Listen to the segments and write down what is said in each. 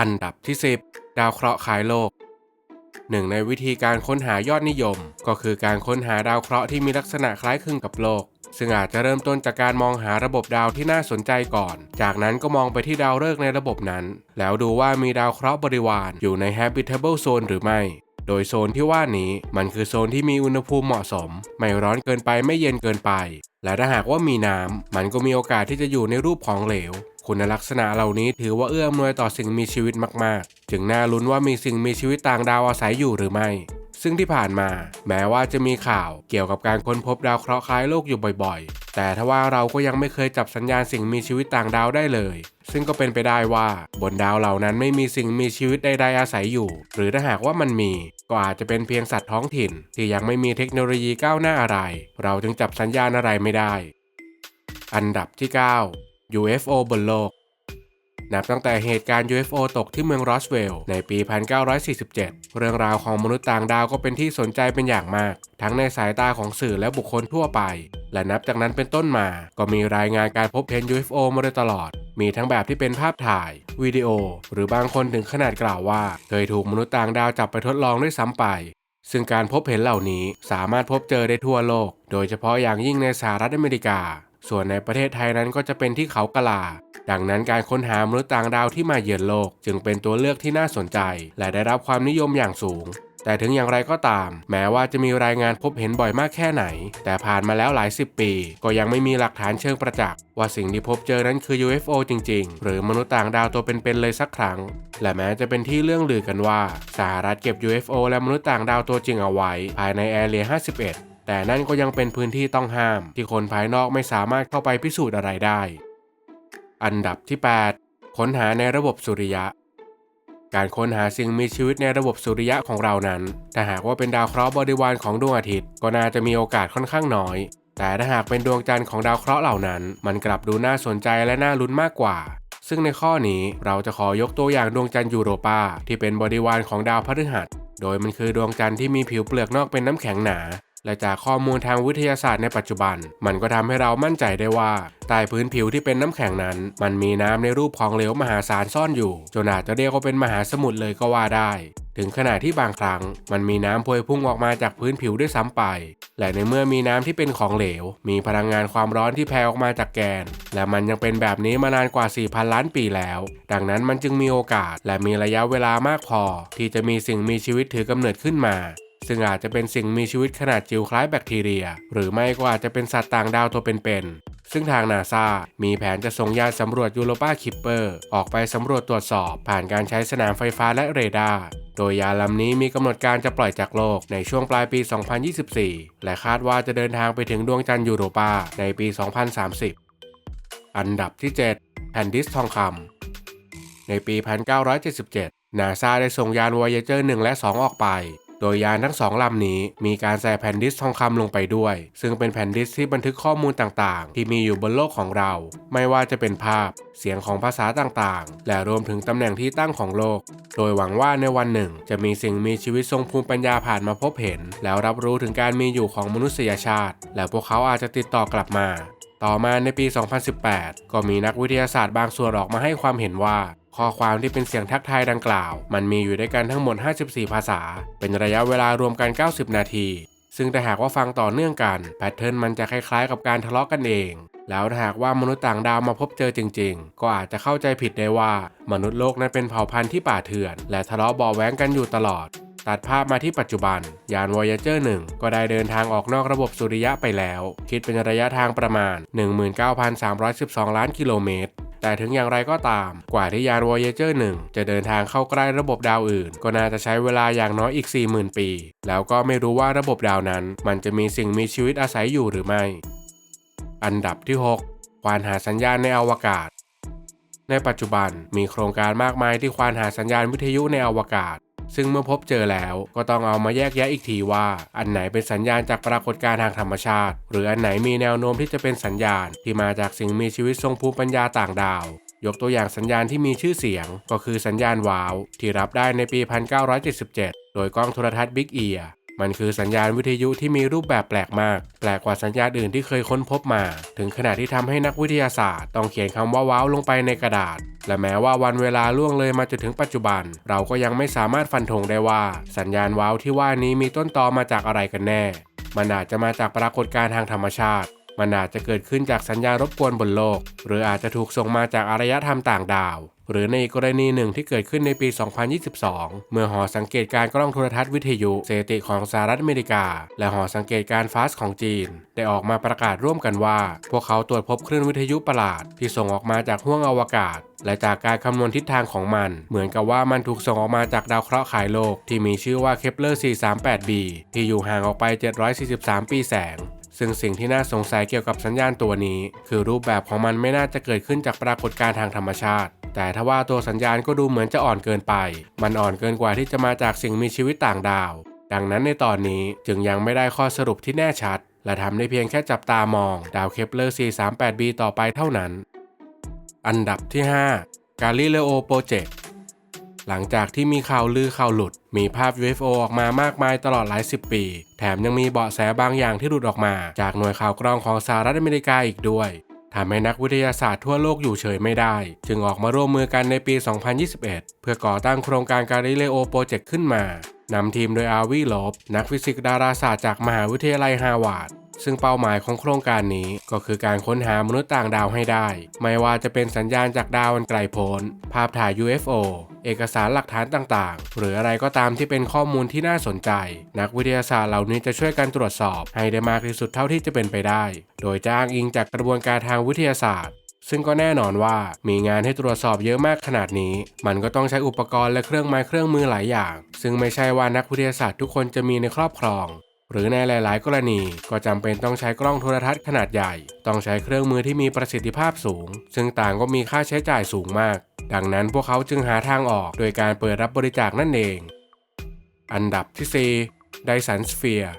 อันดับที่ 10 ดาวเคราะห์คล้ายโลก หนึ่งในวิธีการค้นหายอดนิยม ก็คือการค้นหาดาวเคราะห์ที่มีลักษณะคล้ายคลึงกับโลก ซึ่งอาจจะเริ่มต้นจากการมองหาระบบดาวที่น่าสนใจก่อน จากนั้นก็มองไปที่ดาวฤกษ์ในระบบนั้น แล้วดูว่ามีดาวเคราะห์บริวารอยู่ใน habitable zone หรือไม่โดยโซนที่ว่านี้มันคือโซนที่มีอุณหภูมิเหมาะสม ไม่ร้อนเกินไปไม่เย็นเกินไป และถ้าหากว่ามีน้ำมันก็มีโอกาสที่จะอยู่ในรูปของเหลว คุณลักษณะเหล่านี้ถือว่าเอื้ออำนวยต่อสิ่งมีชีวิตมากๆ จึงน่าลุ้นว่ามีสิ่งมีชีวิตต่างดาวอาศัยอยู่หรือไม่ ซึ่งที่ผ่านมา แม้ว่าจะมีข่าวเกี่ยวกับการค้นพบดาวเคราะห์คล้ายโลกอยู่บ่อยๆ แต่ทว่าเราก็ยังไม่เคยจับสัญญาณสิ่งมีชีวิตต่างดาวได้เลย ซึ่งก็เป็นไปได้ว่าบนดาวเหล่านั้นไม่มีสิ่งมีชีวิตใดๆอาศัยอยู่ หรือถ้าหากว่ามันมีก็อาจจะเป็นเพียงสัตว์ท้องถิ่น ที่ยังไม่มีเทคโนโลยีก้าวหน้าอะไร เราจึงจับสัญญาณอะไรไม่ได้ อันดับที่ 9 UFO บนโลก นับตั้งแต่เหตุการณ์ UFO ตกที่เมืองรอสเวลล์ในปี 1947 เรื่องราวของมนุษย์ต่างดาวก็เป็นที่สนใจเป็นอย่างมาก ทั้งในสายตาของสื่อและบุคคลทั่วไป และนับจากนั้นเป็นต้นมา ก็มีรายงานการพบเห็น UFO มาโดยตลอดมีทั้งแบบที่เป็นภาพถ่าย วิดีโอ หรือบางคนถึงขนาดกล่าวว่า เคยถูกมนุษย์ต่างดาวจับไปทดลองด้วยซ้ำไป ซึ่งการพบเห็นเหล่านี้สามารถพบเจอได้ทั่วโลก โดยเฉพาะอย่างยิ่งในสหรัฐอเมริกา ส่วนในประเทศไทยนั้นก็จะเป็นที่เขากะลา ดังนั้นการค้นหามนุษย์ต่างดาวที่มาเยือนโลก จึงเป็นตัวเลือกที่น่าสนใจ และได้รับความนิยมอย่างสูง แต่ถึงอย่างไรก็ตาม แม้ว่าจะมีรายงานพบเห็นบ่อยมากแค่ไหน แต่ผ่านมาแล้วหลายสิบปี ก็ยังไม่มีหลักฐานเชิงประจักษ์ว่าสิ่งที่พบเจอนั้นคือ UFO จริง ๆ หรือมนุษย์ต่างดาวตัวเป็นๆเลยสักครั้ง และแม้จะเป็นที่เรื่องลือกันว่าสหรัฐเก็บ UFO และมนุษย์ต่างดาวตัวจริงเอาไว้ ภายในแอเรีย51 แต่นั่นก็ยังเป็นพื้นที่ต้องห้าม ที่คนภายนอกไม่สามารถเข้าไปพิสูจน์อะไรได้ อันดับที่ 8 ค้นหาในระบบสุริยะ การค้นหาสิ่งมีชีวิตในระบบสุริยะของเรานั้น ถ้าหากว่าเป็นดาวเคราะห์บริวารของดวงอาทิตย์ ก็น่าจะมีโอกาสค่อนข้างน้อย แต่ถ้าหากเป็นดวงจันทร์ของดาวเคราะห์เหล่านั้น มันกลับดูน่าสนใจและน่าลุ้นมากกว่าซึ่งในข้อนี้เราจะขอยกตัวอย่างดวงจันทร์ยูโรปาที่เป็นบริวารของดาวพฤหัส โดยมันคือดวงจันทร์ที่มีผิวเปลือกนอกเป็นน้ำแข็งหนา และจากข้อมูลทางวิทยาศาสตร์ในปัจจุบัน มันก็ทำให้เรามั่นใจได้ว่าใต้พื้นผิวที่เป็นน้ำแข็งนั้น มันมีน้ำในรูปของเหลวมหาศาลซ่อนอยู่ จนอาจจะเรียกว่าเป็นมหาสมุทรเลยก็ว่าได้ ถึงขนาดที่บางครั้ง มันมีน้ำพวยพุ่งออกมาจากพื้นผิวด้วยซ้ำไป และในเมื่อมีน้ำที่เป็นของเหลว มีพลังงานความร้อนที่แผ่ออกมาจากแกน และมันยังเป็นแบบนี้มานานกว่า 4,000 ล้านปีแล้ว ดังนั้นมันจึงมีโอกาสและมีระยะเวลามากพอ ที่จะมีสิ่งมีชีวิตถือกำเนิดขึ้นมา ซึ่งอาจจะเป็นสิ่งมีชีวิตขนาดจิ๋วคล้ายแบคทีเรีย หรือไม่ก็อาจจะเป็นสัตว์ต่างดาวตัวเป็นๆซึ่งทางนาซามีแผนจะส่งยานสำรวจยูโรปาคิปเปอร์ออกไปสำรวจตรวจสอบ ผ่านการใช้สนามไฟฟ้าและเรดาร์โดยยานลำนี้มีกำหนดการจะปล่อยจากโลกในช่วงปลายปี 2024 และคาดว่าจะเดินทางไปถึงดวงจันทร์ยูโรปาในปี 2030 อันดับที่ 7 แผ่นดิสทองคำในปี 1977 นาซาได้ส่งยาน Voyager 1 และ 2 ออกไป โดยยานทั้งสองลำนี้มีการใส่แผ่นดิสทองคำลงไปด้วย ซึ่งเป็นแผ่นดิสที่บันทึกข้อมูลต่างๆ ที่มีอยู่บนโลกของเรา ไม่ว่าจะเป็นภาพ เสียงของภาษาต่างๆ และรวมถึงตำแหน่งที่ตั้งของโลก โดยหวังว่าในวันหนึ่ง จะมีสิ่งมีชีวิตทรงภูมิปัญญาผ่านมาพบเห็น แล้วรับรู้ถึงการมีอยู่ของมนุษยชาติ และพวกเขาอาจจะติดต่อกลับมา ต่อมาในปี 2018 ก็มีนักวิทยาศาสตร์บางส่วนออกมาให้ความเห็นว่า ข้อความที่เป็นเสียงทักทายดังกล่าว มันมีอยู่ด้วยกันทั้งหมด 54 ภาษา เป็นระยะเวลารวมกัน 90 นาที ซึ่งถ้าหากว่าฟังต่อเนื่องกันแพทเทิร์นมันจะคล้ายๆ กับการทะเลาะกันเอง แล้วถ้าหากว่ามนุษย์ต่างดาวมาพบเจอจริง ๆ ก็อาจจะเข้าใจผิดได้ว่ามนุษย์โลกนั้นเป็นเผ่าพันธุ์ที่ป่าเถื่อน และทะเลาะเบาะแว้งกันอยู่ตลอดตัดภาพมาที่ปัจจุบัน ยาน Voyager 1 ก็ได้เดินทางออกนอกระบบสุริยะไปแล้ว คิดเป็นระยะทางประมาณ 19,312 ล้านกิโลเมตร แต่ถึงอย่างไรก็ตาม กว่าที่ยาน Voyager 1จะเดินทางเข้าใกล้ระบบดาวอื่น ก็น่าจะใช้เวลาอย่างน้อยอีก 40,000 ปี แล้วก็ไม่รู้ว่าระบบดาวนั้น มันจะมีสิ่งมีชีวิตอาศัยอยู่หรือไม่ อันดับที่ 6 ควานหาสัญญาณในอวกาศในปัจจุบันมีโครงการมากมายที่ควานหาสัญญาณวิทยุในอวกาศ ซึ่งเมื่อพบเจอแล้วก็ต้องเอามาแยกแยะอีกทีว่าอันไหนเป็นสัญญาณจากปรากฏการณ์ทางธรรมชาติ หรืออันไหนมีแนวโน้มที่จะเป็นสัญญาณ ที่มาจากสิ่งมีชีวิตทรงภูมิปัญญาต่างดาว ยกตัวอย่างสัญญาณที่มีชื่อเสียง ก็คือสัญญาณวาว ที่รับได้ในปี 1977 โดยกล้องโทรทัศน์บิ๊กเอีย มันคือสัญญาณวิทยุที่มีรูปแบบแปลกมาก แปลกกว่าสัญญาณอื่นที่เคยค้นพบมา ถึงขนาดที่ทำให้นักวิทยาศาสตร์ ต้องเขียนคำว่าว้าวลงไปในกระดาษ และแม้ว่าวันเวลาล่วงเลยมาจนถึงปัจจุบัน เราก็ยังไม่สามารถฟันธงได้ว่า สัญญาณว้าวที่ว่านี้มีต้นตอมาจากอะไรกันแน่ มันอาจจะมาจากปรากฏการณ์ทางธรรมชาติ มันอาจจะเกิดขึ้นจากสัญญารบกวนบนโลก หรืออาจจะถูกส่งมาจากอารยธรรมต่างดาว หรือในกกรณีหนึ่งที่เกิดขึ้นในปี 2022 เมื่อหอสังเกตการกล้องโทรทัศน์วิทยุเซติของสหรัฐอเมริกา และหอสังเกตการฟาสของจีน ได้ออกมาประกาศร่วมกันว่า พวกเขาตรวจพบคลื่นวิทยุประหลาด ที่ส่งออกมาจากห้วงอวกาศ และจากการคำนวณทิศทางของมัน เหมือนกับว่ามันถูกส่งออกมาจากดาวเคราะห์ขายโลกที่มีชื่อว่าเคปเลอร์ 438b ที่อยู่ห่างออกไป 743 ปีแสง ซึ่งสิ่งที่น่าสงสัยเกี่ยวกับสัญญาณตัวนี้ คือรูปแบบของมันไม่น่าจะเกิดขึ้นจากปรากฏการณ์ทางธรรมชาติ แต่ถ้าว่าตัวสัญญาณก็ดูเหมือนจะอ่อนเกินไป มันอ่อนเกินกว่าที่จะมาจากสิ่งมีชีวิตต่างดาว ดังนั้นในตอนนี้จึงยังไม่ได้ข้อสรุปที่แน่ชัด และทำได้เพียงแค่จับตามอง ดาวเคปเลอร์ 438b ต่อไปเท่านั้น อันดับที่ 5 กาลิเลโอโปรเจกต์ หลังจากที่มีข่าวลือข่าวหลุด มีภาพ UFO ออกมามากมายตลอดหลายสิบปี แถมยังมีเบาะแสบางอย่างที่หลุดออกมา จากหน่วยข่าวกรองของสหรัฐอเมริกาอีกด้วยทำให้นักวิทยาศาสตร์ทั่วโลกอยู่เฉยไม่ได้ จึงออกมาร่วมมือกันในปี 2021 เพื่อก่อตั้งโครงการกาลิเลโอโปรเจกต์ขึ้นมานำทีมโดยอาวีลบนักฟิสิกส์ดาราศาสตร์จากมหาวิทยาลัยฮาวาด ซึ่งเป้าหมายของโครงการนี้ก็คือการค้นหามนุษย์ต่างดาวให้ได้ ไม่ว่าจะเป็นสัญญาณจากดาวอันไกลโพ้น ภาพถ่าย UFO เอกสารหลักฐานต่างๆ หรืออะไรก็ตามที่เป็นข้อมูลที่น่าสนใจ นักวิทยาศาสตร์เหล่านี้จะช่วยกันตรวจสอบให้ได้มากที่สุดเท่าที่จะเป็นไปได้ โดยจ้างอิงจากกระบวนการทางวิทยาศาสตร์ ซึ่งก็แน่นอนว่ามีงานให้ตรวจสอบเยอะมากขนาดนี้ มันก็ต้องใช้อุปกรณ์และเครื่องไม้เครื่องมือหลายอย่าง ซึ่งไม่ใช่ว่านักวิทยาศาสตร์ทุกคนจะมีในครอบครอง หรือในหลาย ๆ กรณีก็จำเป็นต้องใช้กล้องโทรทัศน์ขนาดใหญ่ ต้องใช้เครื่องมือที่มีประสิทธิภาพสูง ซึ่งต่างก็มีค่าใช้จ่ายสูงมาก ดังนั้นพวกเขาจึงหาทางออกโดยการเปิดรับบริจาคนั่นเอง อันดับที่4 Dyson Sphere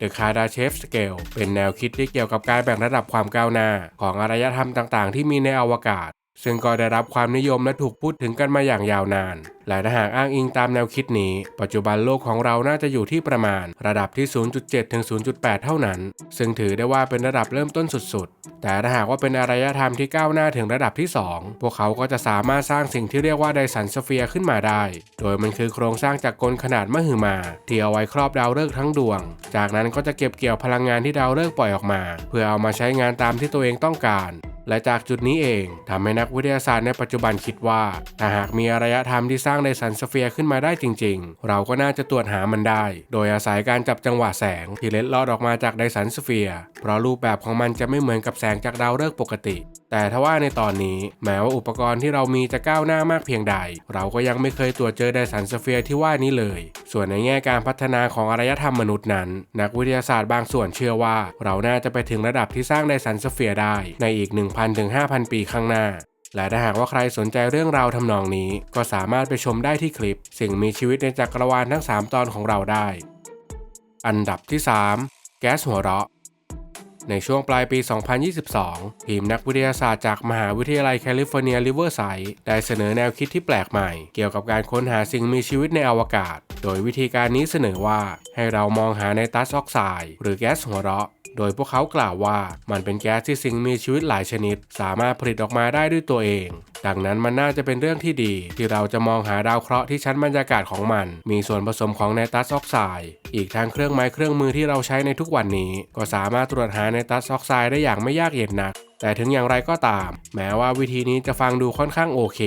The Kardashev Scale เป็นแนวคิดที่เกี่ยวกับการแบ่งระดับความก้าวหน้า ของอารยธรรมต่าง ๆ ที่มีในอวกาศ ซึ่งก็ได้รับความนิยมและถูกพูดถึงกันมาอย่างยาวนาน และถ้าหากอ้างอิงตามแนวคิดนี้ ปัจจุบันโลกของเราน่าจะอยู่ที่ประมาณ ระดับที่ 0.7 ถึง 0.8 เท่านั้น ซึ่งถือได้ว่าเป็นระดับเริ่มต้นสุดๆ แต่ถ้าหากว่าเป็นอารยธรรมที่ก้าวหน้าถึงระดับที่ 2 พวกเขาก็จะสามารถสร้างสิ่งที่เรียกว่าไดสันสเฟียร์ขึ้นมาได้ โดยมันคือโครงสร้างจากกลขนาดมหึมา ที่เอาไว้ครอบดาวฤกษ์ทั้งดวง จากนั้นก็จะเก็บเกี่ยวพลังงานที่ดาวฤกษ์ปล่อยออกมา เพื่อเอามาใช้งานตามที่ตัวเองต้องการ และจากจุดนี้เองทำให้นักวิทยาศาสตร์ในปัจจุบันคิดว่า ถ้าหากมีอารยธรรมที่สร้างไดสันสเฟียร์ขึ้นมาได้จริง ๆ เราก็น่าจะตรวจหามันได้ โดยอาศัยการจับจังหวะแสงที่เล็ดลอดออกมาจากไดสันสเฟียร์เพราะรูปแบบของมันจะไม่เหมือนกับแสงจากดาวฤกษ์ปกติ แต่ทว่าในตอนนี้ แม้ว่าอุปกรณ์ที่เรามีจะก้าวหน้ามากเพียงใด เราก็ยังไม่เคยตรวจเจอไดสันสเฟียร์ที่ว่านี้เลย ส่วนในแง่การพัฒนาของอารยธรรมมนุษย์นั้น นักวิทยาศาสตร์บางส่วนเชื่อว่า เราน่าจะไปถึงระดับที่สร้างไดสันสเฟียร์ได้ในอีก1,000 ถึง 5,000 ปีข้างหน้า และถ้าหากว่าใครสนใจเรื่องราวทำนองนี้ ก็สามารถไปชมได้ที่คลิป สิ่งมีชีวิตในจักรวาลทั้ง 3 ตอนของเราได้ อันดับที่ 3 แก๊สหัวเราะ ในช่วงปลายปี 2022 ทีมนักวิทยาศาสตร์จากมหาวิทยาลัยแคลิฟอร์เนียริเวอร์ไซด์ได้เสนอแนวคิดที่แปลกใหม่ เกี่ยวกับการค้นหาสิ่งมีชีวิตในอวกาศ โดยวิธีการนี้เสนอว่าให้เรามองหาในตัสออกไซด์หรือแก๊สหัวเราะโดยพวกเขากล่าวว่ามันเป็นแก๊สที่สิ่งมีชีวิตหลายชนิด สามารถผลิตออกมาได้ด้วยตัวเอง ดังนั้นมันน่าจะเป็นเรื่องที่ดี ที่เราจะมองหาดาวเคราะห์ที่ชั้นบรรยากาศของมัน มีส่วนผสมของไนตรัสออกไซด์อีกทั้งเครื่องไม้เครื่องมือที่เราใช้ในทุกวันนี้ ก็สามารถตรวจหาไนตรัสออกไซด์ได้อย่างไม่ยากเย็นนักแต่ถึงอย่างไรก็ตาม แม้ว่าวิธีนี้จะฟังดูค่อนข้างโอเค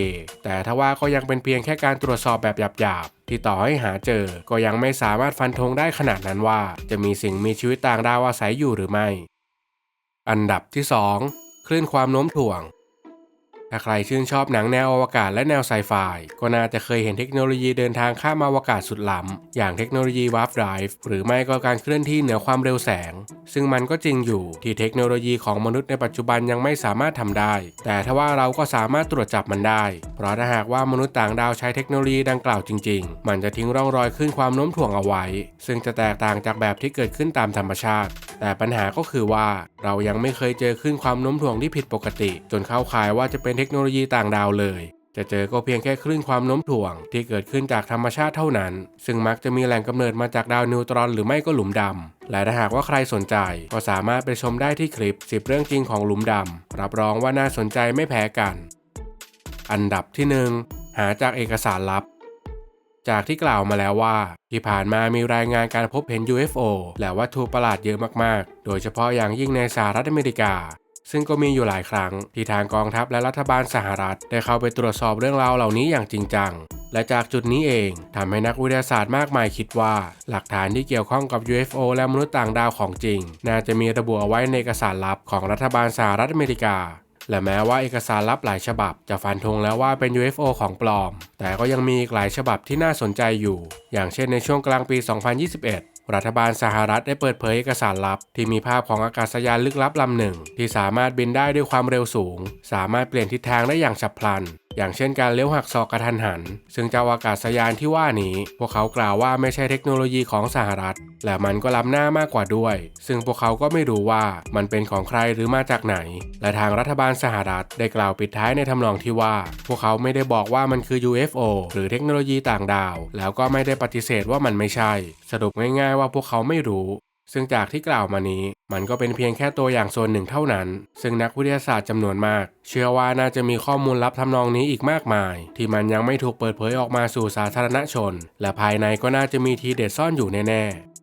แต่ทว่าก็ยังเป็นเพียงแค่การตรวจสอบแบบหยาบๆ ที่ต่อให้หาเจอ ก็ยังไม่สามารถฟันธงได้ขนาดนั้นว่า จะมีสิ่งมีชีวิตต่างดาวอาศัยอยู่หรือไม่ อันดับที่ 2 คลื่นความโน้มถ่วง ถ้าใครชื่นชอบหนังแนวอวกาศและแนวไซไฟก็น่าจะเคยเห็นเทคโนโลยีเดินทางข้ามอวกาศสุดล้ำ อย่างเทคโนโลยีวาร์ปไดรฟ์หรือไม่ก็การเคลื่อนที่เหนือความเร็วแสง ซึ่งมันก็จริงอยู่ที่เทคโนโลยีของมนุษย์ในปัจจุบันยังไม่สามารถทำได้ แต่ถ้าว่าเราก็สามารถตรวจจับมันได้ เพราะถ้าหากว่ามนุษย์ต่างดาวใช้เทคโนโลยีดังกล่าวจริง ๆ มันจะทิ้งร่องรอยขึ้นความโน้มถ่วงเอาไว้ ซึ่งจะแตกต่างจากแบบที่เกิดขึ้นตามธรรมชาติ แต่ปัญหาก็คือว่าเรายังไม่เคยเจอขึ้นความโน้มถ่วงที่ผิดปกติ จนเข้าข่ายว่าจะเป็นเทคโนโลยีต่างดาวเลยจะเจอก็เพียงแค่คลื่นความโน้มถ่วง ที่เกิดขึ้นจากธรรมชาติเท่านั้น ซึ่งมักจะมีแหล่งกำเนิดมาจากดาวนิวตรอนหรือไม่ก็หลุมดำและถ้าหากว่าใครสนใจ ก็สามารถไปชมได้ที่คลิป 10 เรื่องจริงของหลุมดำรับรองว่าน่าสนใจไม่แพ้กัน อันดับที่ 1 หาจากเอกสารลับ จากที่กล่าวมาแล้วว่า ที่ผ่านมามีรายงานการพบเห็น UFO และวัตถุประหลาดเยอะมากๆ โดยเฉพาะอย่างยิ่งในสหรัฐอเมริกา ซึ่งก็มีอยู่หลายครั้ง ที่ทางกองทัพและรัฐบาลสหรัฐ ได้เข้าไปตรวจสอบเรื่องราวเหล่านี้อย่างจริงจัง และจากจุดนี้เองทำให้นักวิทยาศาสตร์มากมายคิดว่า หลักฐานที่เกี่ยวข้องกับ UFO และมนุษย์ต่างดาวของจริง น่าจะมีระบุเอาไว้ในเอกสารลับของรัฐบาลสหรัฐอเมริกา และแม้ว่าเอกสารลับหลายฉบับ จะฟันธงแล้วว่าเป็น UFO ของปลอม แต่ก็ยังมีอีกหลายฉบับที่น่าสนใจอยู่ อย่างเช่นในช่วงกลางปี 2021รัฐบาลสหรัฐได้เปิดเผยเอกสารลับ ที่มีภาพของอากาศยานลึกลับลำหนึ่ง ที่สามารถบินได้ด้วยความเร็วสูง สามารถเปลี่ยนทิศทางได้อย่างฉับพลัน อย่างเช่นการเลี้ยวหักศอกกระทันหัน ซึ่งเจ้าอากาศยานที่ว่านี้ พวกเขากล่าวว่าไม่ใช่เทคโนโลยีของสหรัฐ และมันก็ล้ำหน้ามากกว่าด้วย ซึ่งพวกเขาก็ไม่รู้ว่ามันเป็นของใครหรือมาจากไหน และทางรัฐบาลสหรัฐได้กล่าวปิดท้ายในทำนองที่ว่า พวกเขาไม่ได้บอกว่ามันคือ UFO หรือเทคโนโลยีต่างดาว แล้วก็ไม่ได้ปฏิเสธว่ามันไม่ใช่ สรุปง่ายๆว่าพวกเขาไม่รู้ ซึ่งจากที่กล่าวมานี้ มันก็เป็นเพียงแค่ตัวอย่างโซนหนึ่งเท่านั้น ซึ่งนักวิทยาศาสตร์จำนวนมาก เชื่อว่าน่าจะมีข้อมูลลับทำนองนี้อีกมากมาย ที่มันยังไม่ถูกเปิดเผยออกมาสู่สาธารณชน และภายในก็น่าจะมีทีเด็ดซ่อนอยู่แน่ๆ